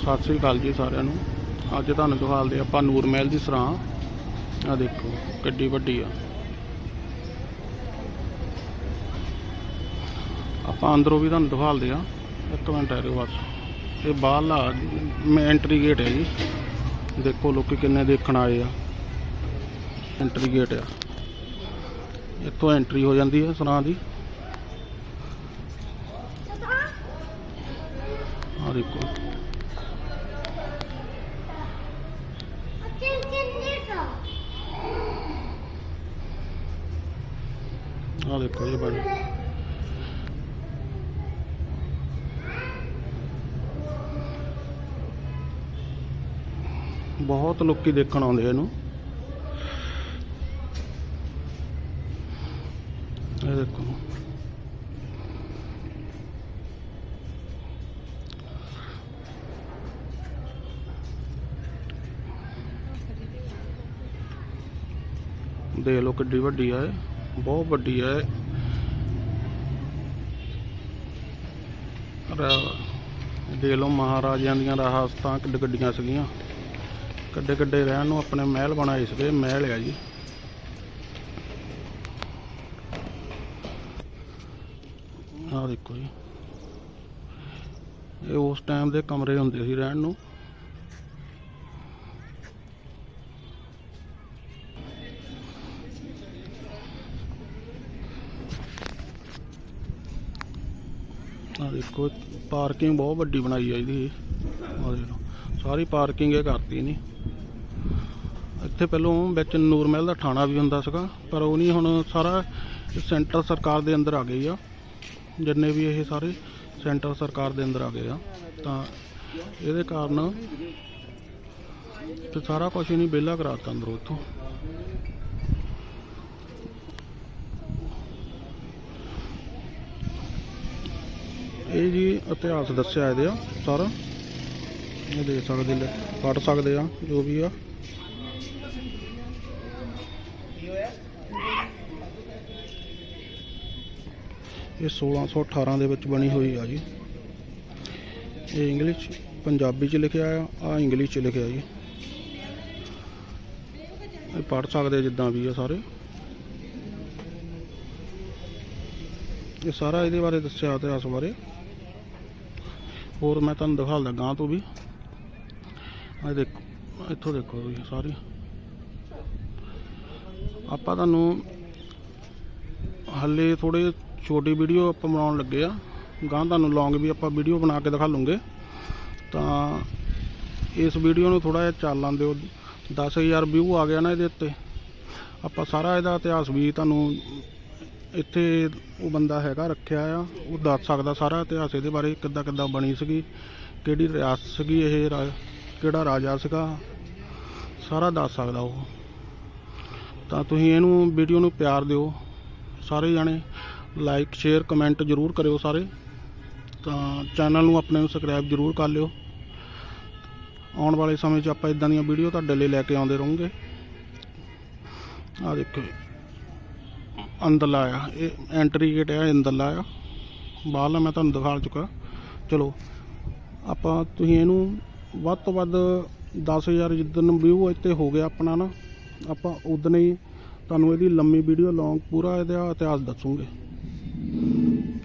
ਸਤਿ ਸ੍ਰੀ ਅਕਾਲ ਜੀ ਸਾਰਿਆਂ ਨੂੰ। ਅੱਜ ਤੁਹਾਨੂੰ ਦਿਖਾਲਦੇ ਆਪਾਂ ਨੂਰ ਮਹਿਲ ਦੀ ਸਰਾਂ। ਆ ਦੇਖੋ, ਕਿੱਡੀ ਵੱਡੀ ਆ। ਆਪਾਂ ਅੰਦਰੋਂ ਵੀ ਤੁਹਾਨੂੰ ਦਿਖਾਲਦੇ ਆ ਇੱਕ ਮਿੰਟ ਆ ਹੈ ਬਸ। ਇਹ ਬਾਹਰਲਾ ਮੈਂ ਐਂਟਰੀ ਗੇਟ ਹੈ ਜੀ। ਦੇਖੋ ਲੋਕੀ ਕਿੰਨੇ ਦੇਖਣ ਆਏ ਆ। ਐਂਟਰੀ ਗੇਟ ਆ। ਇੱਥੋਂ ਐਂਟਰੀ ਹੋ ਜਾਂਦੀ ਹੈ ਸਰਾਂ ਦੀ। ਆ ਦੇਖੋ। ਆ ਦੇਖੋ ਜੀ ਬਣ ਬਹੁਤ ਲੋਕੀ ਦੇਖਣ ਆਉਂਦੇ ਇਹਨੂੰ। ਇਹ ਦੇਖੋ। ਦੇਖ ਲਓ ਕਿੱਡੀ ਵੱਡੀ ਆ ਇਹ। ਬਹੁਤ ਵੱਡੀ ਹੈ। ਇਹ ਰ- ਮਹਾਰਾਜਿਆਂ ਦੀਆਂ ਰਾਜਸਥਾਨ ਕਿੱਡ ਗੱਡੀਆਂ ਸੀਗੀਆਂ। ਕੱਡੇ ਕੱਡੇ ਰਹਿਣ ਨੂੰ ਆਪਣੇ ਮਹਿਲ ਬਣਾਏ ਸੀਗੇ ਮਹਿਲ ਆ ਜੀ। ਆਹ ਦੇਖੋ ਜੀ। ਇਹ ਉਸ ਟਾਈਮ ਦੇ ਕਮਰੇ ਹੁੰਦੇ ਸੀ ਰਹਿਣ ਨੂੰ। ਆ ਦੇਖੋ ਪਾਰਕਿੰਗ ਬਹੁਤ ਵੱਡੀ ਬਣਾਈ ਆ ਇਹਦੀ। ਆ ਦੇਖ ਸਾਰੀ ਪਾਰਕਿੰਗ ਇਹ ਕਰਤੀ ਨਹੀਂ ਇੱਥੇ ਪਹਿਲੋਂ ਵਿੱਚ ਨੂਰ ਮਹਿਲ ਦਾ ਥਾਣਾ ਵੀ ਹੁੰਦਾ ਸੀਗਾ, ਪਰ ਉਹ ਨਹੀਂ ਹੁਣ ਸਾਰਾ ਸੈਂਟਰ ਸਰਕਾਰ ਦੇ ਅੰਦਰ ਆ ਗਈ ਆ। ਜਿੰਨੇ ਵੀ ਇਹ ਸਾਰੇ ਸੈਂਟਰ ਸਰਕਾਰ ਦੇ ਅੰਦਰ ਆ ਗਏ ਆ। ਤਾਂ ਇਹਦੇ ਕਾਰਨ ਤੇ ਸਾਰਾ ਕੁਝ ਹੀ ਨਹੀਂ ਵਿਹਲਾ ਕਰਾਤਾ ਅੰਦਰੋਂ ਇੱਥੋਂ। ਇਹ ਜੀ ਇਤਿਹਾਸ ਦੱਸਿਆ ਇਹਦੇ ਆ ਸਾਰਾ। ਇਹ ਦੇਖ ਸਕਦੇ ਲੈ ਪੜ ਸਕਦੇ ਆ, ਜੋ ਵੀ ਆ। ਇਹ 1618 ਦੇ ਵਿੱਚ ਬਣੀ ਹੋਈ ਆ ਜੀ। ਇਹ ਇੰਗਲਿਸ਼ ਪੰਜਾਬੀ ਚ ਲਿਖਿਆ ਆ ਆ ਇੰਗਲਿਸ਼ ਚ ਲਿਖਿਆ ਜੀ। ਇਹ ਪੜ ਸਕਦੇ ਜਿੱਦਾਂ ਵੀ ਆ ਸਾਰੇ। ਇਹ ਸਾਰਾ ਇਹਦੇ ਬਾਰੇ ਦੱਸਿਆ ਇਤਿਹਾਸ ਬਾਰੇ। ਹੋਰ ਮੈਂ ਤੁਹਾਨੂੰ ਦਿਖਾਉਂਦਾ ਗਾਂ ਤੋਂ ਵੀ। ਇਹ ਦੇਖੋ, ਇੱਥੋਂ ਦੇਖੋ ਤੁਸੀਂ ਸਾਰੀ। ਆਪਾਂ ਤੁਹਾਨੂੰ ਹੱਲੇ ਥੋੜੇ ਛੋਟੀ ਵੀਡੀਓ ਆਪਾਂ ਬਣਾਉਣ ਲੱਗੇ ਆ। ਗਾਂ ਤੁਹਾਨੂੰ ਲੌਂਗ ਵੀ ਆਪਾਂ ਵੀਡੀਓ ਬਣਾ ਕੇ ਦਿਖਾ ਲੂੰਗੇ। ਤਾਂ ਇਸ ਵੀਡੀਓ ਨੂੰ ਥੋੜਾ ਜਿਹਾ ਚੱਲਣ ਦਿਓ 10000 ਵਿਊ ਆ ਗਿਆ ਨਾ ਇਹਦੇ ਉੱਤੇ। ਆਪਾਂ ਸਾਰਾ ਇਹਦਾ ਇਤਿਹਾਸ ਵੀ ਤੁਹਾਨੂੰ ਇੱਥੇ ਉਹ ਬੰਦਾ ਹੈਗਾ, ਰੱਖਿਆ ਆ। ਉਹ ਦੱਸ ਸਕਦਾ ਸਾਰਾ ਇਤਿਹਾਸ ਇਹਦੇ ਬਾਰੇ, ਕਿੱਦਾਂ ਕਿੱਦਾਂ ਬਣੀ ਸੀਗੀ, ਕਿਹੜੀ ਰਿਆਸਤ ਸੀਗੀ ਇਹ ਰਾ- ਕਿਹੜਾ ਰਾਜਾ ਸੀਗਾ, ਸਾਰਾ ਦੱਸ ਸਕਦਾ ਉਹ। ਤਾਂ ਤੁਸੀਂ ਇਹਨੂੰ ਵੀਡੀਓ ਨੂੰ ਪਿਆਰ ਦਿਓ, ਸਾਰੇ ਜਾਣੇ। ਲਾਈਕ ਸ਼ੇਅਰ ਕਮੈਂਟ ਜ਼ਰੂਰ ਕਰਿਓ ਸਾਰੇ। ਤਾਂ ਚੈਨਲ ਨੂੰ ਆਪਣੇ ਨੂੰ ਸਬਸਕ੍ਰਾਈਬ ਜ਼ਰੂਰ ਕਰ ਲਿਓ। ਆਉਣ ਵਾਲੇ ਸਮੇਂ 'ਚ ਆਪਾਂ ਇਦਾਂ ਦੀਆਂ ਵੀਡੀਓ ਤੁਹਾਡੇ ਲਈ ਲੈ ਕੇ ਆਉਂਦੇ ਰਹਾਂਗੇ। ਆ ਦੇਖੋ ਅੰਦਰਲਾ ਆ। ਇਹ ਐਂਟਰੀ ਗੇਟ ਆ ਅੰਦਰਲਾ ਆ। ਬਾਹਰਲਾ ਮੈਂ ਤੁਹਾਨੂੰ ਦਿਖਾ ਚੁੱਕਾ। ਚਲੋ, ਆਪਾਂ ਤੁਸੀਂ ਇਹਨੂੰ ਵੱਧ ਤੋਂ ਵੱਧ 10000 ਜਿੱਦਨ ਵਿਊ ਇੱਥੇ ਹੋ ਗਿਆ ਆਪਣਾ ਨਾ, ਆਪਾਂ ਉਦਣ ਹੀ ਤੁਹਾਨੂੰ ਇਹਦੀ ਲੰਮੀ ਵੀਡੀਓ ਲੌਂਗ ਪੂਰਾ ਇਹਦਾ ਇਤਿਹਾਸ ਦੱਸੂਗੇ।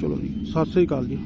ਚਲੋ ਜੀ, ਸਤਿ ਸ੍ਰੀ ਅਕਾਲ ਜੀ।